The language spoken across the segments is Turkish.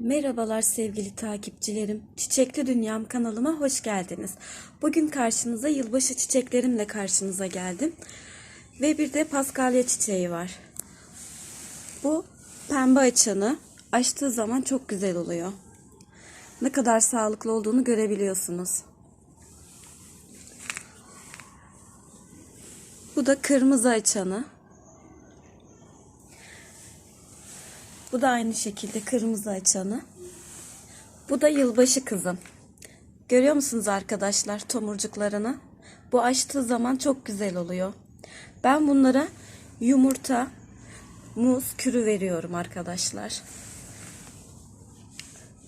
Merhabalar sevgili takipçilerim. Çiçekli Dünyam kanalıma hoş geldiniz. Bugün karşınıza yılbaşı çiçeklerimle karşınıza geldim. Ve bir de paskalya çiçeği var. Bu pembe açanı açtığı zaman çok güzel oluyor. Ne kadar sağlıklı olduğunu görebiliyorsunuz. Bu da kırmızı açanı. Bu da aynı şekilde kırmızı açanı. Bu da yılbaşı kızım. Görüyor musunuz arkadaşlar tomurcuklarını? Bu açtığı zaman çok güzel oluyor. Ben bunlara yumurta, muz, kürü veriyorum arkadaşlar.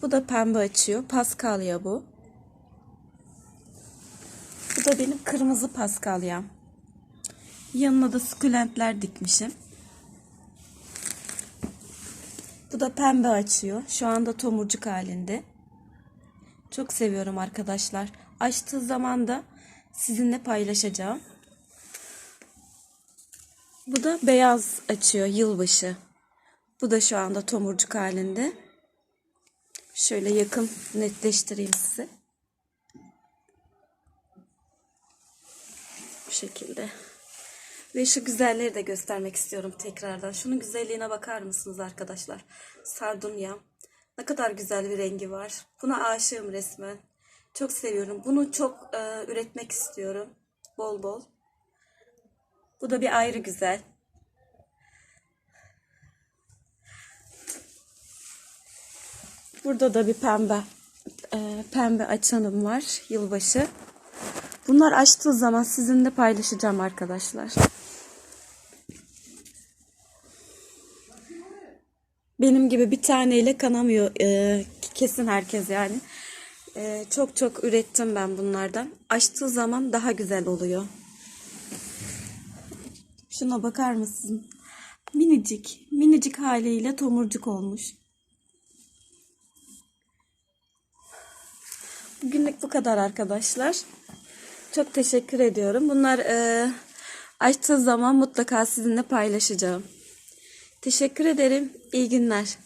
Bu da pembe açıyor. Paskalya bu. Bu da benim kırmızı paskalyam. Yanına da sukulentler dikmişim. Bu da pembe açıyor. Şu anda tomurcuk halinde. Çok seviyorum arkadaşlar. Açtığı zaman da sizinle paylaşacağım. Bu da beyaz açıyor yılbaşı. Bu da şu anda tomurcuk halinde. Şöyle yakın netleştireyim size. Bu şekilde. Ve şu güzelleri de göstermek istiyorum tekrardan. Şunun güzelliğine bakar mısınız arkadaşlar? Sardunya. Ne kadar güzel bir rengi var. Buna aşığım resmen. Çok seviyorum. Bunu çok e, üretmek istiyorum. Bol bol. Bu da bir ayrı güzel. Burada da bir pembe e, pembe açanım var. Yılbaşı. Bunlar açtığı zaman sizinle paylaşacağım arkadaşlar. Benim gibi bir taneyle kanamıyor e, kesin herkes yani. E, çok çok ürettim ben bunlardan. Açtığı zaman daha güzel oluyor. Şuna bakar mısın? Minicik, minicik haliyle tomurcuk olmuş. Bugünlük bu kadar arkadaşlar. Çok teşekkür ediyorum. Bunlar e, açtığı zaman mutlaka sizinle paylaşacağım. Teşekkür ederim. İyi günler.